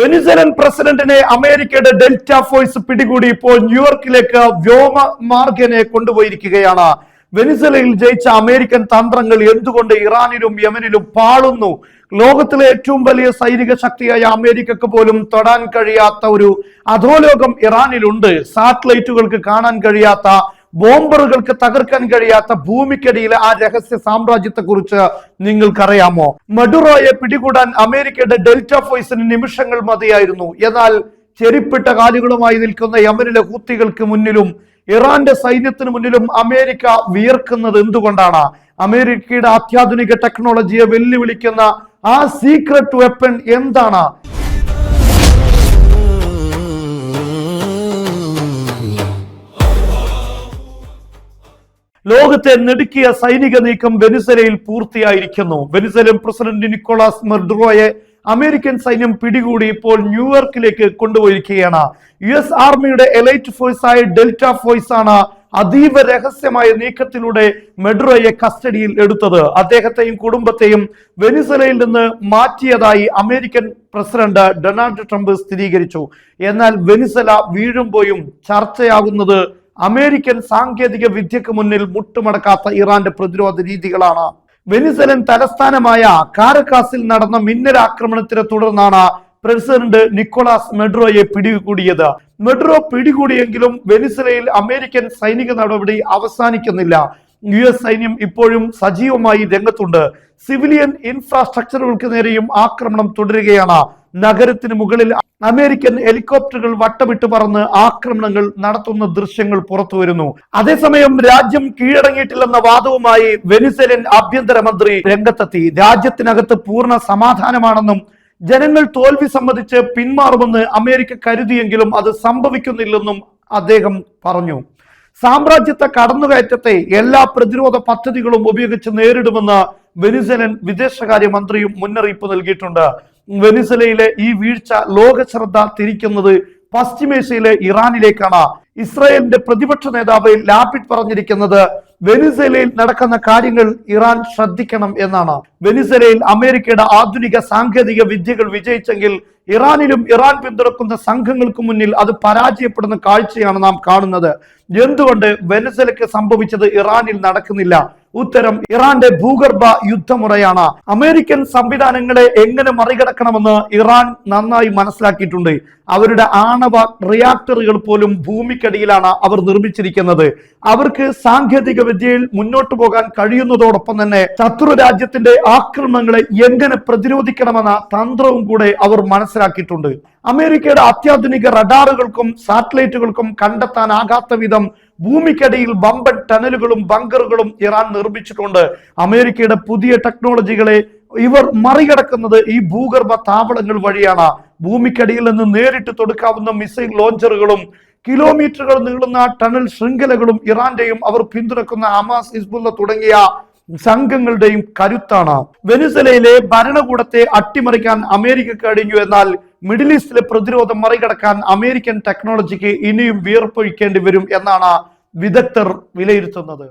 വെനിസലൻ പ്രസിഡന്റിനെ അമേരിക്കയുടെ delta force പിടികൂടി ഇപ്പോൾ ന്യൂയോർക്കിലേക്ക് വ്യോമ മാർഗനെ കൊണ്ടുപോയിരിക്കുകയാണ്. വെനിസലയിൽ ജയിച്ച അമേരിക്കൻ തന്ത്രങ്ങൾ എന്തുകൊണ്ട് ഇറാനിലും യമനിലും പാളുന്നു? ലോകത്തിലെ ഏറ്റവും വലിയ സൈനിക ശക്തിയായ അമേരിക്കക്ക് പോലും തൊടാൻ കഴിയാത്ത ഒരു അധോലോകം ഇറാനിലുണ്ട്. സാറ്റലൈറ്റുകൾക്ക് കാണാൻ കഴിയാത്ത ബോംബറുകൾക്ക് തകർക്കാൻ കഴിയാത്ത ഭൂമിക്കടിയിലെ ആ രഹസ്യ സാമ്രാജ്യത്തെ കുറിച്ച് നിങ്ങൾക്കറിയാമോ? മഡുറോയെ പിടികൂടാൻ അമേരിക്കയുടെ ഡെൽറ്റ ഫോയ്സിന് നിമിഷങ്ങൾ മതിയായിരുന്നു. എന്നാൽ ചെരിപ്പിട്ട കാലുകളുമായി നിൽക്കുന്ന യമനിലെ ഹൂത്തികൾക്ക് മുന്നിലും ഇറാന്റെ സൈന്യത്തിന് മുന്നിലും അമേരിക്ക വിയർക്കുന്നത് എന്തുകൊണ്ടാണ്? അമേരിക്കയുടെ അത്യാധുനിക ടെക്നോളജിയെ വെല്ലുവിളിക്കുന്ന ആ സീക്രട്ട് വെപ്പൺ എന്താണ്? ലോകത്തെ നെടുക്കിയ സൈനിക നീക്കം വെനിസലയിൽ പൂർത്തിയായിരിക്കുന്നു. വെനിസലൻ പ്രസിഡന്റ് നിക്കോളാസ് മെർഡ്രോയെ അമേരിക്കൻ സൈന്യം പിടികൂടി ഇപ്പോൾ ന്യൂയോർക്കിലേക്ക് കൊണ്ടുപോയിരിക്കുകയാണ്. യു എസ് ആർമിയുടെ എലൈറ്റ് ഫോഴ്സ് ആയ ഡെൽറ്റ ഫോഴ്സ് ആണ് അതീവ രഹസ്യമായ നീക്കത്തിലൂടെ മെഡ്രോയെ കസ്റ്റഡിയിൽ എടുത്തത്. അദ്ദേഹത്തെയും കുടുംബത്തെയും വെനിസലയിൽ നിന്ന് മാറ്റിയതായി അമേരിക്കൻ പ്രസിഡന്റ് ഡൊണാൾഡ് ട്രംപ് സ്ഥിരീകരിച്ചു. എന്നാൽ വെനിസല വീഴുമ്പോഴും ചർച്ചയാകുന്നത് അമേരിക്കൻ സാങ്കേതിക വിദ്യക്ക് മുന്നിൽ മുട്ടുമടക്കാത്ത ഇറാന്റെ പ്രതിരോധ രീതികളാണ്. വെനിസലൻ തലസ്ഥാനമായ കാരക്കാസിൽ നടന്ന മിന്നലാക്രമണത്തിനെ തുടർന്നാണ് പ്രസിഡന്റ് നിക്കോളാസ് മെഡ്രോയെ പിടികൂടിയത്. മെഡ്രോ പിടികൂടിയെങ്കിലും വെനിസലയിൽ അമേരിക്കൻ സൈനിക നടപടി അവസാനിക്കുന്നില്ല. യു എസ് സൈന്യം ഇപ്പോഴും സജീവമായി രംഗത്തുണ്ട്. സിവിലിയൻ ഇൻഫ്രാസ്ട്രക്ചറുകൾക്ക് നേരെയും ആക്രമണം തുടരുകയാണ്. നഗരത്തിന് മുകളിൽ അമേരിക്കൻ ഹെലികോപ്റ്ററുകൾ വട്ടമിട്ട് പറന്ന് ആക്രമണങ്ങൾ നടത്തുന്ന ദൃശ്യങ്ങൾ പുറത്തു വരുന്നു. അതേസമയം രാജ്യം കീഴടങ്ങിയിട്ടില്ലെന്ന വാദവുമായി വെനിസലൻ ആഭ്യന്തരമന്ത്രി രംഗത്തെത്തി. രാജ്യത്തിനകത്ത് പൂർണ സമാധാനമാണെന്നും ജനങ്ങൾ തോൽവി സംബന്ധിച്ച് പിന്മാറുമെന്ന് അമേരിക്ക കരുതിയെങ്കിലും അത് സംഭവിക്കുന്നില്ലെന്നും അദ്ദേഹം പറഞ്ഞു. സാമ്രാജ്യത്തെ കടന്നുകയറ്റത്തെ എല്ലാ പ്രതിരോധ പദ്ധതികളും ഉപയോഗിച്ച് നേരിടുമെന്ന് വെനിസലൻ വിദേശകാര്യ മന്ത്രിയും മുന്നറിയിപ്പ് നൽകിയിട്ടുണ്ട്. വെനിസലയിലെ ഈ വീഴ്ച ലോക ശ്രദ്ധ തിരിക്കുന്നത് പശ്ചിമേഷ്യയിലെ ഇറാനിലേക്കാണ്. ഇസ്രായേലിന്റെ പ്രതിപക്ഷ നേതാവ് ലാപിഡ് പറഞ്ഞിരിക്കുന്നത് വെനിസലയിൽ നടക്കുന്ന കാര്യങ്ങൾ ഇറാൻ ശ്രദ്ധിക്കണം എന്നാണ്. വെനിസലയിൽ അമേരിക്കയുടെ ആധുനിക സാങ്കേതിക വിദ്യകൾ വിജയിച്ചെങ്കിൽ ഇറാനിലും ഇറാൻ പിന്തുണക്കുന്ന സംഘങ്ങൾക്ക് മുന്നിൽ അത് പരാജയപ്പെടുന്ന കാഴ്ചയാണ് നാം കാണുന്നത്. എന്തുകൊണ്ട് വെനസലയ്ക്ക് സംഭവിച്ചത് ഇറാനിൽ നടക്കുന്നില്ല? ഉത്തരം ഇറാന്റെ ഭൂഗർഭ യുദ്ധമുറയാണ്. അമേരിക്കൻ സംവിധാനങ്ങളെ എങ്ങനെ മറികടക്കണമെന്ന് ഇറാൻ നന്നായി മനസ്സിലാക്കിയിട്ടുണ്ട്. അവരുടെ ആണവ റിയാക്ടറുകൾ പോലും ഭൂമിക്കടിയിലാണ് അവർ നിർമ്മിച്ചിരിക്കുന്നത്. അവർക്ക് സാങ്കേതിക വിദ്യയിൽ മുന്നോട്ട് പോകാൻ കഴിയുന്നതോടൊപ്പം തന്നെ ശത്രു രാജ്യത്തിന്റെ ആക്രമണങ്ങളെ എങ്ങനെ പ്രതിരോധിക്കണമെന്ന തന്ത്രവും കൂടെ അവർ മനസ്സിലാക്കിയിട്ടുണ്ട്. അമേരിക്കയുടെ അത്യാധുനിക റഡാറുകൾക്കും സാറ്റലൈറ്റുകൾക്കും കണ്ടെത്താനാകാത്ത വിധം ഭൂമിക്കടിയിൽ ബമ്പൻ ടണലുകളും ബങ്കറുകളും ഇറാൻ നിർമ്മിച്ചിട്ടുണ്ട്. അമേരിക്കയുടെ പുതിയ ടെക്നോളജികളെ ഇവർ മറികടക്കുന്നത് ഈ ഭൂഗർഭ താവളങ്ങൾ വഴിയാണ്. ഭൂമിക്കടിയിൽ നിന്ന് നേരിട്ട് തൊടുക്കാവുന്ന മിസൈൽ ലോഞ്ചറുകളും കിലോമീറ്ററുകൾ നീളുന്ന ടണൽ ശൃംഖലകളും ഇറാന്റെയും അവർ പിന്തുണക്കുന്ന അമാസ് ഹിസ്ബുള്ള തുടങ്ങിയ സംഘങ്ങളുടെയും കരുത്താണ്. വെനിസലയിലെ ഭരണകൂടത്തെ അട്ടിമറിക്കാൻ അമേരിക്ക കഴിഞ്ഞു എന്നാൽ മിഡിൽ ഈസ്റ്റിലെ പ്രതിരോധം മറികടക്കാൻ അമേരിക്കൻ ടെക്നോളജിക്ക് ഇനിയും വിയർപ്പൊഴിക്കേണ്ടി വരും എന്നാണ് വിദഗ്ധർ വിലയിരുത്തുന്നത്.